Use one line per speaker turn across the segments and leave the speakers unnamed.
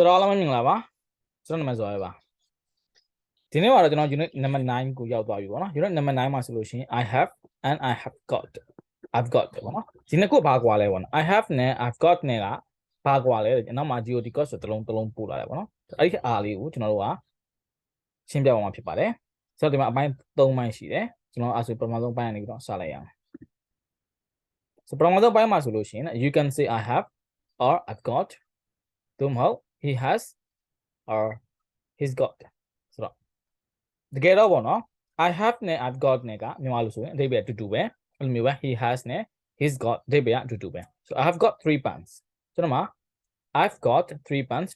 ဆိုတော့အားလုံးပဲမင်္ဂလာပါကျွန်တော်နာမည်ဇော်ရဲပါဒီနေ့မှာတော့ကျွန်တော် unit number 9ကိုရောက်သွားပြီပေါ့နော် unit number 9မှာဆိုလို့ရှိရင် I have and I have got I've got ပေါ့နော်ဒီနှစ်ခုဘာကွာလဲပေါ့နော် I have နဲ့ I've got နဲ့ကဘာကွာလဲတဲ့နောက်မှာ GOT got ဆိုတစ်လုံးတစ်လုံးပို့လာတယ်ပေါ့နော်အဲ့ဒီအားလေးကိုကျွန်တော်တို့ကရှင်းပြပါမှာဖြစ်ပါတယ်ဆိုတော့ဒီမှာအပိုင်း3ပိုင်းရှိတယ်ကျွန်တော်အဲ့ဆိုပထမဆုံးပိုင်းကနေပြီးတော့စလိုက်ရအောင်ဆိုပထမဆုံးပိုင်းမှာဆိုလို့ရှိရင် you can say I have or I've got သို့မဟုတ် he has or he's got ဆိုတော့တကယ်တော့ပေါ့နော် I have နဲ့ I've got နဲ့ကမြန်မာလို့ဆိုရင်အဓိပ္ပာယ်အတူတူပဲအဲ့လိုမျိုးပဲ he has နဲ့ he's got အဓိပ္ပာယ်အတူတူပဲ so I have got 3 pants ကျွန်တော်မှာ I've got 3 pants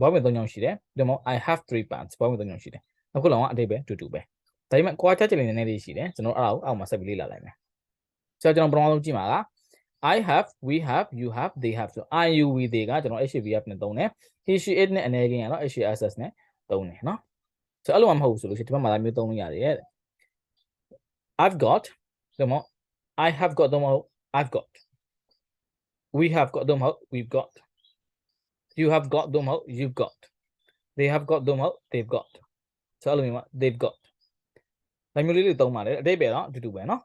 ဘောဝင်၃ညောင်းရှိတယ်ဒါမှမဟုတ် I have 3 pants ဘောဝင်၃ညောင်းရှိတယ်အခုလောကအဓိပ္ပာယ်အတူတူပဲဒါပေမဲ့ကွာခြားချက်လေးနည်းနည်းလေးရှိတယ်ကျွန်တော်အဲ့ဒါကိုအောက်မှာဆက်ပြီးလေ့လာလိုက်မယ်ဆိုတော့ကျွန်တော်ပထမဆုံးကြည့်မှာက I have we have you have they have ဆို I you we they ကကျွန်တော် HVF နဲ့သုံးတယ် he she it နဲ့အနေကင်းရတော့ HSS နဲ့သုံးတယ်เนาะဆိုအဲ့လိုမှမဟုတ်ဘူးဆိုလို့ရှိရင်ဒီဘက်မှာလာမျိုးသုံးလို့ရတယ်တဲ့ I've got ဒါမှမဟုတ် I have got ဒါမှမဟုတ် I've got we have got ဒါမှမဟုတ် we've got you have got ဒါမှမဟုတ် you've got they have got ဒါမှမဟုတ် they've got ဆိုအဲ့လိုမျိုးမှာ they've got ဒါမျိုးလေးတွေသုံးပါတယ်အတိတ်ပဲတော့အတူတူပဲเนาะ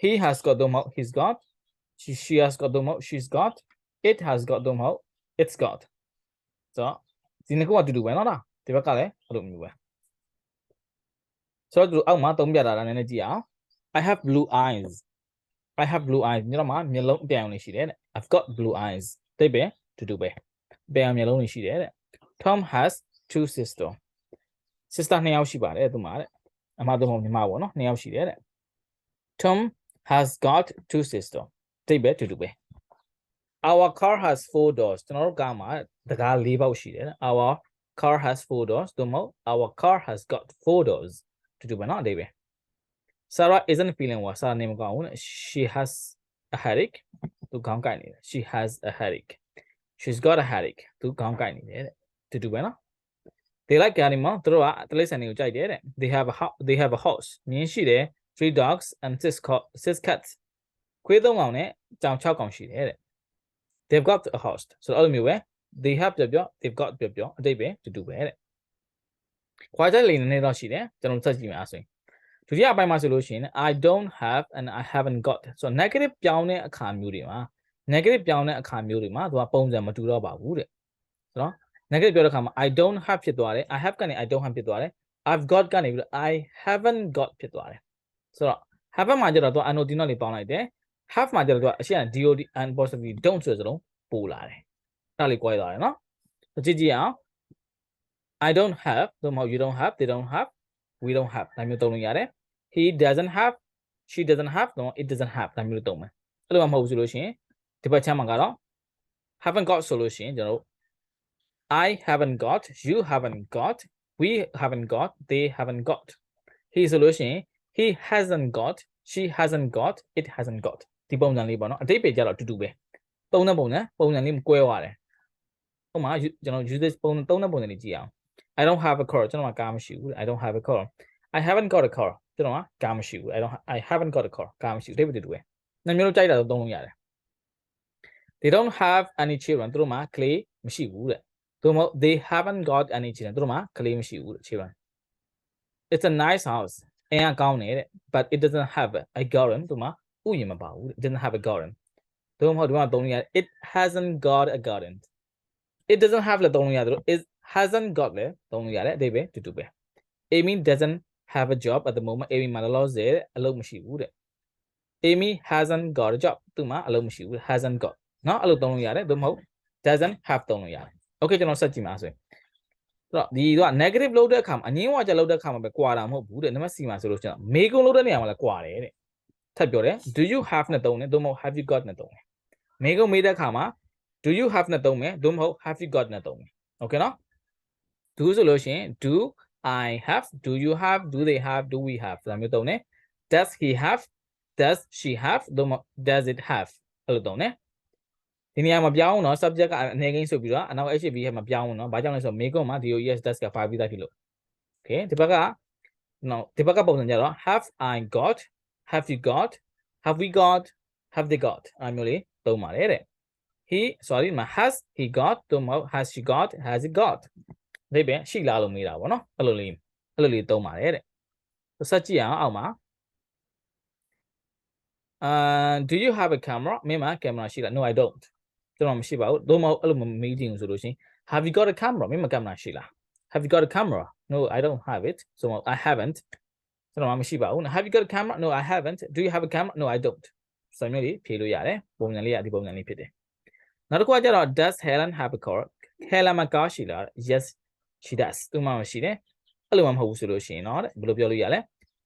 he has got ဒါမှမဟုတ် he's got she, she has got domot. She's got. It has got domot. It's got. So ဒီနှစ်ခုကတူတူပဲနော်လားဒီဘက်ကလည်းအလိုမျိုးပဲဆိုတော့သူအောက်မှာသုံးပြတာလားနည်းနည်းကြည့်အောင် oh, ah. I have blue eyes. I have blue eyes. ညတော့မှာမျက်လုံးအပြန်အောင်နေရှိတယ်တဲ့ I've got blue eyes. တိတ်ပဲတူတူပဲအပြန်အောင်မျက်လုံးနေရှိတယ်တဲ့ Tom has two sister. Sister နှစ်ယောက်ရှိပါတယ်သူမှာတဲ့အမတို့ဟောညီမပေါ့နော်နှစ်ယောက်ရှိတယ်တဲ့ Tom has got two sister. တိတ်ပဲတူတူပဲ our car has four doors. ကျွန်တော်တို့ကားမှာတကား၄ပေါက်ရှိတယ် our car has four doors. သို့မဟုတ် our car has got four doors. တူတူပဲနော်အတိတ်ပဲ Sarah isn't feeling well. Sarah နေမကောင်းဘူး she has a headache. သူခေါင်းကိုက်နေတယ် she has a headache. She's got a headache. သူခေါင်းကိုက်နေတယ်တူတူပဲနော် they like animal. သူတို့ကတိရစ္ဆာန်တွေကိုကြိုက်တယ်တဲ့ they have a they have a house there. three dogs and six six cats. ခွေး၃ကောင်နဲ့ကြောင်6ကောင်ရှိတယ်တဲ့ they've got a host ဆိုတော့အဲ့လိုမျိုးပဲ they have ပြောပြော they've got ပြောပြောအတိတ်ပဲတူတူပဲတဲ့ခွာချက်လေးနည်းနည်းတော့ရှိတယ်ကျွန်တော်ဆက်ကြည့်မယ်အဲ့ဆိုရင်ဒုတိယအပိုင်းမှာဆိုလို့ရှိရင် I don't have and I haven't got ဆိုတော့ negative ပြောင်းတဲ့အခါမျိုးတွေမှာ negative ပြောင်းတဲ့အခါမျိုးတွေမှာသူကပုံစံမတူတော့ပါဘူးတဲ့ဆိုတော့ negative ပြောတဲ့အခါမှာ I don't have ဖြစ်သွားတယ် I have ကနေ I don't have ဖြစ်သွားတယ် I've got ကနေပြီးတော့ I haven't got ဖြစ်သွားတယ်ဆိုတော့ have မှာကျတော့သူက annotational လေးပေါင်းလိုက်တယ် have မှာကျတော့သူကအရှိန် DOD and possibly don't ဆိုတဲ့စလုံးပို့လာတယ်အဲ့ဒါလေးကြွားသွားတယ်နော်ကြည့်ကြည့်အောင် I don't have သို့မဟုတ် you don't have they don't have we don't have ဒါမျိုးသုံးလို့ရတယ် he doesn't have she doesn't have တော့ it doesn't have ဒါမျိုးသုံးမယ်အဲ့လိုမှမဟုတ်ဘူးဆိုလို့ရှိရင်ဒီဘက်ချမ်းမှာကတော့ haven't got ဆိုလို့ရှိရင်ကျွန်တော်တို့ I haven't got you haven't got we haven't got they haven't got he ဆိုလို့ရှိရင် he hasn't got she hasn't got it hasn't got ဒီပုံစံလေးပေါ့နော်အတိတ်ပေကြတော့အတူတူပဲသုံးတဲ့ပုံစံပုံစံလေးမကွဲသွားတယ်ဟိုမှာကျွန်တော် usage ပုံသုံးတဲ့ပုံစံလေးကြည့်အောင် I don't have a car ကျွန်တော်ကကားမရှိဘူး I don't have a car I haven't got a car ကျွန်တော်ကကားမရှိဘူး I don't I haven't got a car ကားမရှိဘူးအတိတ်ပေတူပဲနှမျိုးလုံးကြိုက်တာသုံးလို့ရတယ် They don't have any children သူတို့မှာကလေးမရှိဘူးတဲ့သို့မဟုတ် they haven't got any children သူတို့မှာကလေးမရှိဘူးတဲ့ children It's a nice house အိမ်ကကောင်းတယ်တဲ့ but it doesn't have a garden သူမှာ ဥယျာဉ်မပါဘူးတဲ့ it doesn't have a garden သို့မဟုတ်ဒီမှာသုံးလို့ရ it hasn't got a garden it doesn't have လည်းသုံးလို့ရတယ် it hasn't got လည်းသုံးလို့ရတယ်အတိတ်ပဲတူတူပဲ Amy doesn't have a job at the moment Amy မှာလောလောဆယ်အလုပ်မရှိဘူးတဲ့ Amy hasn't got a job သူမှာအလုပ်မရှိဘူး hasn't got เนาะအဲ့လိုသုံးလို့ရတယ်သို့မဟုတ် doesn't have သုံးလို့ရတယ် okay ကျွန်တော်ဆက်ကြည့်မှာဆိုရင်ဆိုတော့ဒီတော့ negative လုပ်တဲ့အခါမှာအငင်းဝါကြလုပ်တဲ့အခါမှာပဲကွာတာမဟုတ်ဘူးတဲ့နံပါတ် C မှာဆိုလို့ရှိရင်မေကုံလုပ်တဲ့နေရာမှာလည်းကွာတယ်တဲ့ ထပ်ပြောတယ် do you have နဲ့သုံးတယ်သို့မဟုတ် have you got နဲ့သုံးတယ်မေကုံမေးတဲ့အခါမှာ do you have နဲ့သုံးမယ်သို့မဟုတ် have you got နဲ့သုံးမယ် okay နော် do ဆိုလို့ရှိရင် do I have do you have do they have do we have ဒါမျိုးသုံးတယ် does he have does she have သို့မဟုတ် does it have အဲ့လိုသုံးတယ်ဒီနေရာမှာပြောင်းတော့ subject ကအနေကိန်းဆိုပြီးတော့အနောက် HB ဟဲ့မှာပြောင်းတော့ဘာကြောင့်လဲဆိုတော့မေကွန်မှာ DOES does ကပါပြီးသားဖြစ်လို့ okay ဒီဘက်က no ဒီဘက်ကပုံစံကြတော့ have I got have you got have we got have they got အဲ့မျိုးလေးသုံးပါတယ်တဲ့ he sorry မှာ has he got သို့မဟုတ် has she got has he got ဒါပဲရှိလားလို့မေးတာပေါ့နော်အဲ့လိုလေးအဲ့လိုလေးသုံးပါတယ်တဲ့ဆက်ကြည့်အောင်အောက်မှာ uh do you have a camera မင်းမှာ camera ရှိလား no i don't ကျွန်တော်မရှိပါဘူးသို့မဟုတ်အဲ့လိုမမေးချင်ဘူးဆိုလို့ရှိရင် have you got a camera မင်းမှာ camera ရှိလား have you got a camera no i don't have it so i haven't ကျွန်တော်မရှိပါဘူး have you got a camera no i haven't do you have a camera no i don't စံမျိုးလေးဖြေလို့ရတယ်ပုံစံလေးကဒီပုံစံလေးဖြစ်တယ်နောက်တစ်ခုကကျတော့ does helen have a car helen မှာကားရှိလား yes she does သူမှမရှိတယ်အဲ့လိုမှမဟုတ်ဘူးဆိုလို့ရှိရင်တော့ဘယ်လိုပြောလို့ရလဲ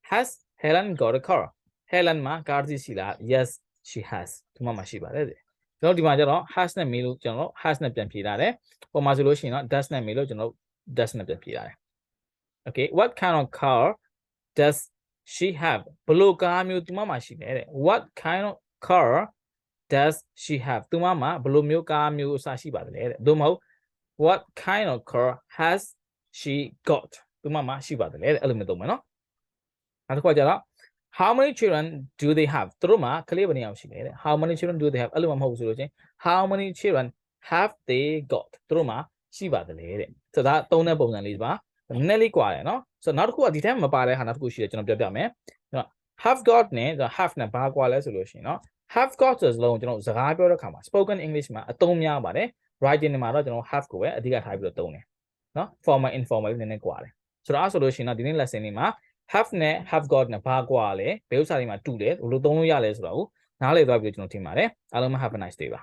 has helen got a car helen မှာကားရှိလား yes she has သူမှမရှိပါတယ်တဲ့ကျွန်တော်ဒီမှာကျတော့ has နဲ့မေးလို့ကျွန်တော် has နဲ့ပြန်ဖြေထားတယ်ပုံမှာဆိုလို့ရှိရင်တော့ does နဲ့မေးလို့ကျွန်တော် does နဲ့ပြန်ဖြေထားတယ် okay what kind of car does she have ဘလို့ကားမျိုးသူမမှာရှိလဲတဲ့ what kind of car does she have သူမမှာဘလို့မျိုးကားမျိုးအစရှိပါတယ်တဲ့သို့မဟုတ် what kind of car has she got သူမမှာရှိပါတယ်တဲ့အဲ့လိုမျိုးသုံးမယ်နော်နောက်တစ်ခုကကြတော့ how many children do they have သူတို့မှာကလေးဘယ်နှစ်ယောက်ရှိလဲတဲ့ how many children do they have အဲ့လိုမှမဟုတ်ဘူးဆိုလို့ချင်း how many children have they got သူတို့မှာရှိပါတယ်တဲ့ဆိုတော့ဒါသုံးတဲ့ပုံစံလေးပါ နည်းနည်းလေးကွာတယ်နော်ဆိုတော့နောက်တစ်ခုကဒီထဲမှာမပါတဲ့ဟာနောက်တစ်ခုရှိတယ်ကျွန်တော်ပြောပြမယ်နော် have got နဲ့ have နဲ့ဘာကွာလဲဆိုလို့ရှိရင်နော် have got ဆိုတဲ့စလုံးကိုကျွန်တော်စကားပြောတဲ့အခါမှာ spoken english မှာအသုံးများပါတယ် writing မှာတော့ကျွန်တော် have ကိုပဲအဓိကထားပြီးတော့သုံးတယ်နော် formal informal နည်းနည်းကွာတယ်ဆိုတော့အဲ့ဆိုလို့ရှိရင်တော့ဒီနေ့ lesson လေးမှာ have နဲ့ have got နဲ့ဘာကွာလဲဘယ်ဥစ္စာတွေမှာတူတယ်ဘယ်လိုသုံးလို့ရလဲဆိုတော့နားလည်သွားပြီလို့ကျွန်တော်ထင်ပါတယ်အားလုံး have a nice day ပါ